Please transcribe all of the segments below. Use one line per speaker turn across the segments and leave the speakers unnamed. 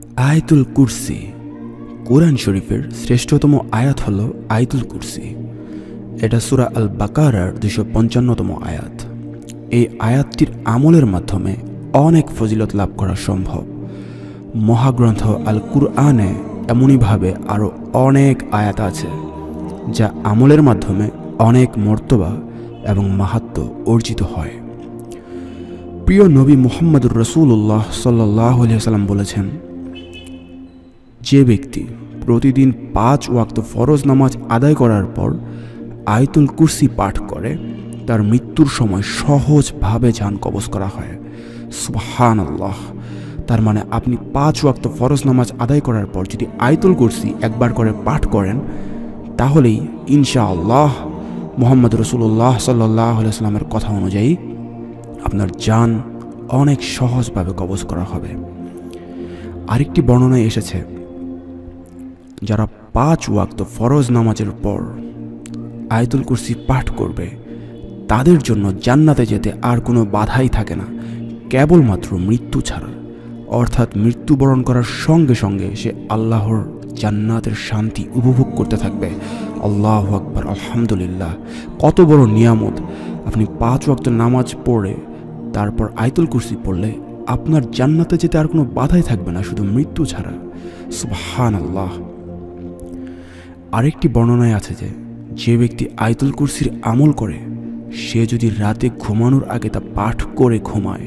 আয়াতুল কুরসি। কোরআন শরীফের শ্রেষ্ঠতম আয়াত হল আয়াতুল কুরসি। এটা সুরা আল বাকারার দুশো পঞ্চান্নতম আয়াত। এই আয়াতটির আমলের মাধ্যমে অনেক ফজিলত লাভ করা সম্ভব। মহাগ্রন্থ আল কুরআনে এমনইভাবে আরও অনেক আয়াত আছে, যা আমলের মাধ্যমে অনেক মর্তবা এবং মাহাত্ম অর্জিত হয়। প্রিয় নবী মোহাম্মদুর রসুল্লাহ সাল্লাহ সাল্লাম বলেছেন যে ব্যক্তি প্রতিদিন পাঁচ ওয়াক্ত ফরজ নামাজ আদায় করার পর আয়তুল কুরসি পাঠ করে, তার মৃত্যুর সময় সহজভাবে যান কবজ করা হয়। সুবহান আল্লাহ তার মানে আপনি পাঁচ ওয়াক্ত ফরজ নামাজ আদায় করার পর যদি আয়তুল কুরসি একবার করে পাঠ করেন, তাহলেই ইনশা আল্লাহ মোহাম্মদ রসুল্লাহ সাল্লাহ সাল্লামের কথা অনুযায়ী আপনার যান অনেক সহজভাবে কবজ করা হবে। আরেকটি বর্ণনায় এসেছে যারা পাঁচ ওয়াক্ত ফরজ নামাজের পর আয়তুল কুরসি পাঠ করবে, তাদের জন্য জান্নাতে যেতে আর কোনো বাধাই থাকে না, কেবলমাত্র মৃত্যু ছাড়া। অর্থাৎ মৃত্যুবরণ করার সঙ্গে সঙ্গে সে আল্লাহর জান্নাতের শান্তি উপভোগ করতে থাকবে। আল্লাহ আকবর, আলহামদুলিল্লাহ। কত বড় নিয়ামত। আপনি পাঁচ ওয়াক্ত নামাজ পড়ে, তারপর আয়তুল কুরসি পড়লে আপনার জান্নাতে যেতে আর কোনো বাধাই থাকবে না, শুধু মৃত্যু ছাড়া। সুবহান আল্লাহ আরেকটি বর্ণনায় আছে যে যে ব্যক্তি আয়তুল কুরসির আমল করে, সে যদি রাতে ঘুমানোর আগে তা পাঠ করে ঘুমায়,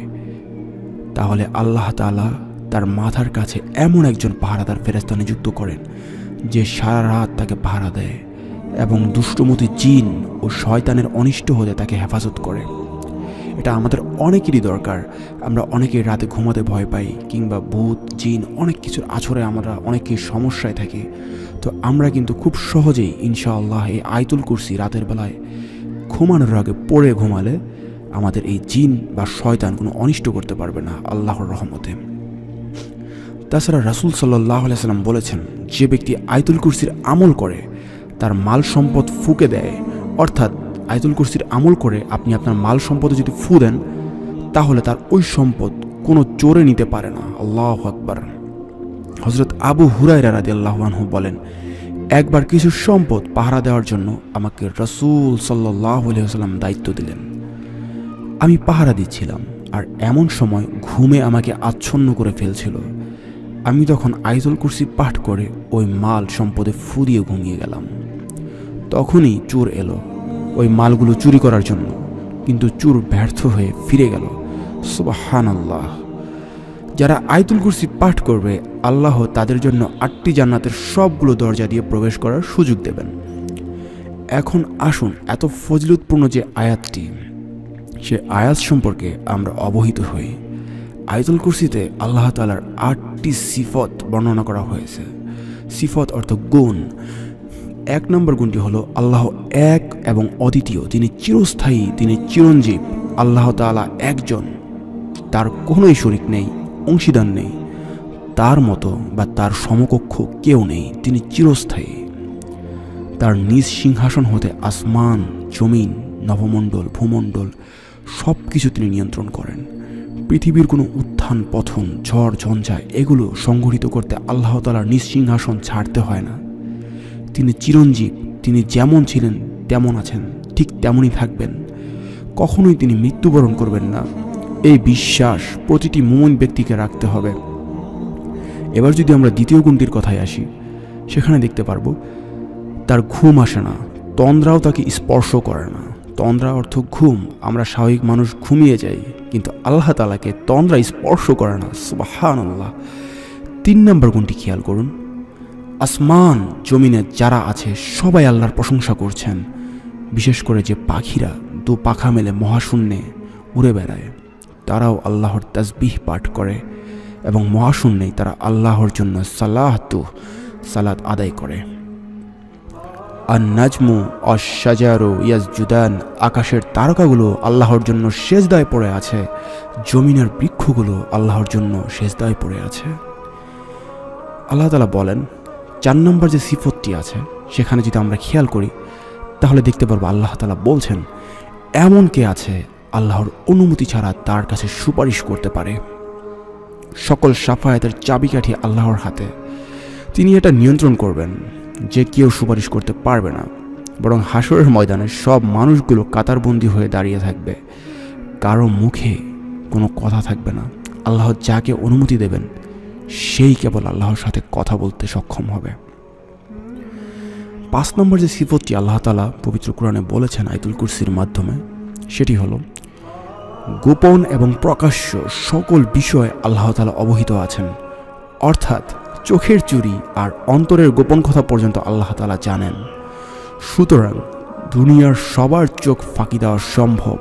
তাহলে আল্লাহ তাআলা তার মাথার কাছে এমন একজন পাহারাদার ফেরেস্তা নিযুক্ত করেন, যে সারা রাত তাকে পাহারা দেয় এবং দুষ্টমতি জিন ও শয়তানের অনিষ্ট হতে তাকে হেফাজত করে। এটা আমাদের অনেকেরই দরকার। আমরা অনেকেই রাতে ঘুমাতে ভয় পাই, কিংবা ভূত, জিন অনেক কিছুর আছরে আমরা অনেকেই সমস্যায় থাকি। তো আমরা কিন্তু খুব সহজেই ইনশাআল্লাহ এই আয়তুল কুরসি রাতের বেলায় ঘুমানোর আগে পড়ে ঘুমালে আমাদের এই জিন বা শয়তান কোনো অনিষ্ট করতে পারবে না আল্লাহর রহমতে। তাছাড়া রাসুল সাল্লাহ সাল্লাম বলেছেন, যে ব্যক্তি আয়তুল কুরসির আমল করে, তার মাল সম্পদ ফুকে দেয়, অর্থাৎ আয়তুল কুরসির আমল করে আপনি আপনার মাল সম্পদে যদি ফু দেন, তাহলে তার ওই সম্পদ কোনো চোরে নিতে পারে না। আল্লাহ আকবার। হজরত আবু হুরাইরা রাদি আল্লাহানহু বলেন, একবার কিছু সম্পদ পাহারা দেওয়ার জন্য আমাকে রসুল সাল্লাহ সাল্লাম দায়িত্ব দিলেন। আমি পাহারা দিচ্ছিলাম আর এমন সময় ঘুমে আমাকে আচ্ছন্ন করে ফেলছিল। আমি তখন আইজল কুরসি পাঠ করে ওই মাল সম্পদে ফুরিয়ে ঘুমিয়ে গেলাম। তখনই চোর এলো ওই মালগুলো চুরি করার জন্য, কিন্তু চোর ব্যর্থ হয়ে ফিরে গেল। সুবাহান আল্লাহ যারা আয়তুল কুরসি পাঠ করবে, আল্লাহ তাদের জন্য আটটি জান্নাতের সবগুলো দরজা দিয়ে প্রবেশ করার সুযোগ দেবেন। এখন আসুন এত ফজলুতপূর্ণ যে আয়াতটি, সে আয়াত সম্পর্কে আমরা অবহিত হই। আয়তুল কুরসিতে আল্লাহ তালার আটটি সিফত বর্ণনা করা হয়েছে। সিফত অর্থ গুণ। এক নম্বর গুণটি হলো আল্লাহ এক এবং অদ্বিতীয় তিনি চিরস্থায়ী, তিনি চিরঞ্জীব। আল্লাহ তালা একজন, তার কোনোই শরিক নেই। অংশীদার নেই। তার মতো বা তার সমকক্ষ কেউ নেই। তিনি চিরস্থায়ী। তার নিজ সিংহাসন হতে আসমান, জমিন, নবমণ্ডল, ভূমণ্ডল সব কিছু তিনি নিয়ন্ত্রণ করেন। পৃথিবীর কোনো উত্থান পথন ঝড়, ঝঞ্ঝা এগুলো সংগঠিত করতে আল্লাহ তালার নিজ সিংহাসন ছাড়তে হয় না। তিনি চিরঞ্জীব, তিনি যেমন ছিলেন তেমন আছেন, ঠিক তেমনই থাকবেন। কখনোই তিনি মৃত্যুবরণ করবেন না। এই বিশ্বাস প্রতিটি মুমিন ব্যক্তিকে রাখতে হবে। এবার যদি আমরা দ্বিতীয় গুণটির কথায় আসি, সেখানে দেখতে পারব, তার ঘুম আসে না, তন্দ্রাও তাকে স্পর্শ করে না। তন্দ্রা অর্থ ঘুম। আমরা স্বাভাবিক মানুষ ঘুমিয়ে যাই, কিন্তু আল্লাহ তালাকে তন্দ্রা স্পর্শ করে না। সুবাহান আল্লাহ তিন নম্বর গুণটি খেয়াল করুন। আসমান, জমিনে যারা আছে, সবাই আল্লাহর প্রশংসা করছেন। বিশেষ করে যে পাখিরা দু পাখা মেলে মহাশূন্যে উড়ে বেড়ায়। তারাও আল্লাহর তাসবিহ পাঠ করে এবং মহাশূন্যেই তারা আল্লাহর জন্য সালাহতু সালাত আদায় করে। আর নাজমু অশাজারো ইয়াসজুদান, আকাশের তারকাগুলো আল্লাহর জন্য সেজদায় পড়ে আছে, জমিনের বৃক্ষগুলো আল্লাহর জন্য সেজদায় পড়ে আছে। আল্লাহ তালা বলেন, চার নম্বর যে সিফতটি আছে, সেখানে যদি আমরা খেয়াল করি, তাহলে দেখতে পারব আল্লাহ তালা বলছেন, এমন কে আছে আল্লাহর অনুমতি ছাড়া তার কাছে সুপারিশ করতে পারে। সকল সাফায়াতের চাবিকাঠি আল্লাহর হাতে। তিনি এটা নিয়ন্ত্রণ করবেন যে কেউ সুপারিশ করতে পারবে না। বরং হাসরের ময়দানে সব মানুষগুলো কাতারবন্দি হয়ে দাঁড়িয়ে থাকবে। কারও মুখে কোনো কথা থাকবে না। আল্লাহ যাকে অনুমতি দেবেন, সেই কেবল আল্লাহর সাথে কথা বলতে সক্ষম হবে। পাঁচ নম্বর যে সিফতটি আল্লাহ তালা পবিত্র কোরআনে বলেছেন আইতুল কুরসির মাধ্যমে, সেটি হলো গোপন এবং প্রকাশ্য সকল বিষয়ে আল্লাহ তালা অবহিত আছেন। অর্থাৎ চোখের চুরি আর অন্তরের গোপন কথা পর্যন্ত আল্লাহ তালা জানেন। সুতরাং দুনিয়ার সবার চোখ ফাঁকি দেওয়া সম্ভব,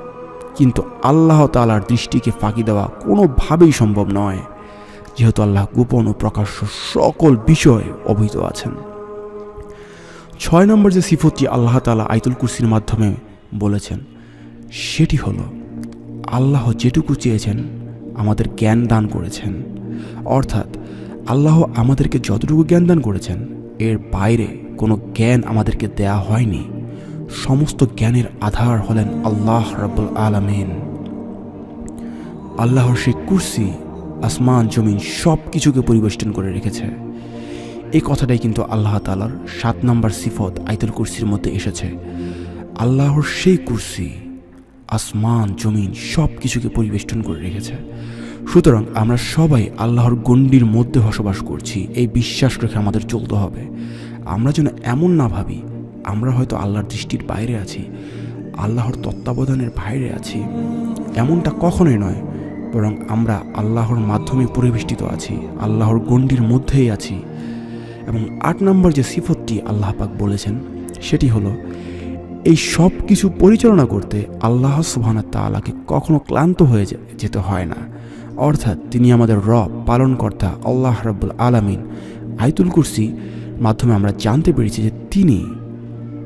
কিন্তু আল্লাহ তালার দৃষ্টিকে ফাঁকি দেওয়া কোনোভাবেই সম্ভব নয়, যেহেতু আল্লাহ গোপন ও প্রকাশ্য সকল বিষয়ে অবহিত আছেন। ছয় নম্বর যে সিফতটি আল্লাহ তালা আইতুল কুরসির মাধ্যমে বলেছেন, সেটি হলো আল্লাহ যেটুকু চেয়েছেন, আমাদের জ্ঞান দান করেছেন। অর্থাৎ, আল্লাহ আমাদেরকে যতটুকু জ্ঞান দান করেছেন, এর বাইরে কোনো জ্ঞান আমাদেরকে দেয়া হয়নি। সমস্ত জ্ঞানের আধার হলেন আল্লাহ রব্বুল আলমিন। আল্লাহর সেই কুরসি, আসমান, জমিন সব কিছুকে পরিবেষ্টন করে রেখেছে। এই কথাটাই কিন্তু আল্লাহ তালার সাত নম্বর সিফত আইতুল কুরসির মধ্যে এসেছে। আল্লাহর সেই কুরসি আসমান, জমিন সব কিছুকে পরিবেষ্টন করে রেখেছে। সুতরাং আমরা সবাই আল্লাহর গণ্ডির মধ্যে বসবাস করছি। এই বিশ্বাস রেখে আমাদের চলতে হবে। আমরা যেন এমন না ভাবি, আমরা হয়তো আল্লাহর দৃষ্টির বাইরে আছি, আল্লাহর তত্ত্বাবধানের বাইরে আছি। এমনটা কখনোই নয়, বরং আমরা আল্লাহর মাধ্যমে পরিবেষ্টিত আছি, আল্লাহর গণ্ডির মধ্যেই আছি। এবং আট নম্বর যে সিফতটি আল্লাহ পাক বলেছেন, সেটি হলো এই সব কিছু পরিচালনা করতে আল্লাহ সুবহানা তাআলাকে কখনো ক্লান্ত হয়ে যেতে হয় না। অর্থাৎ তিনি আমাদের রব, পালনকর্তা, আল্লাহ রব্বুল আলামিন। আইতুল কুরসি মাধ্যমে আমরা জানতে পেরেছি যে তিনি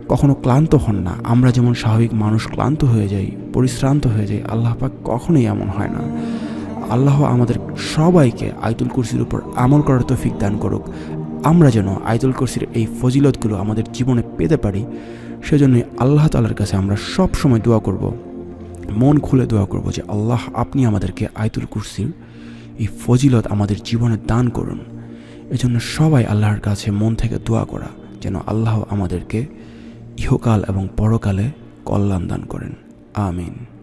কখনো ক্লান্ত হন না। আমরা যেমন স্বাভাবিক মানুষ ক্লান্ত হয়ে যাই, পরিশ্রান্ত হয়ে যাই, আল্লাহ পাক কখনোই এমন হয় না। আল্লাহ আমাদের সবাইকে আইতুল কুরসির উপর আমল করার তৌফিক দান করুক। আমরা যেন আইতুল কুরসির এই ফজিলতগুলো আমাদের জীবনে পেতে পারি, সেজন্যই আল্লাহ তালার কাছে আমরা সব সময় দোয়া করব। মন খুলে দোয়া করব যে আল্লাহ আপনি আমাদেরকে আইতুল কুরসির এই ফজিলত আমাদের জীবনে দান করুন। এজন্য সবাই আল্লাহর কাছে মন থেকে দোয়া করা, যেন আল্লাহ আমাদেরকে ইহকাল এবং পরকালে কল্যাণ দান করেন। আমিন।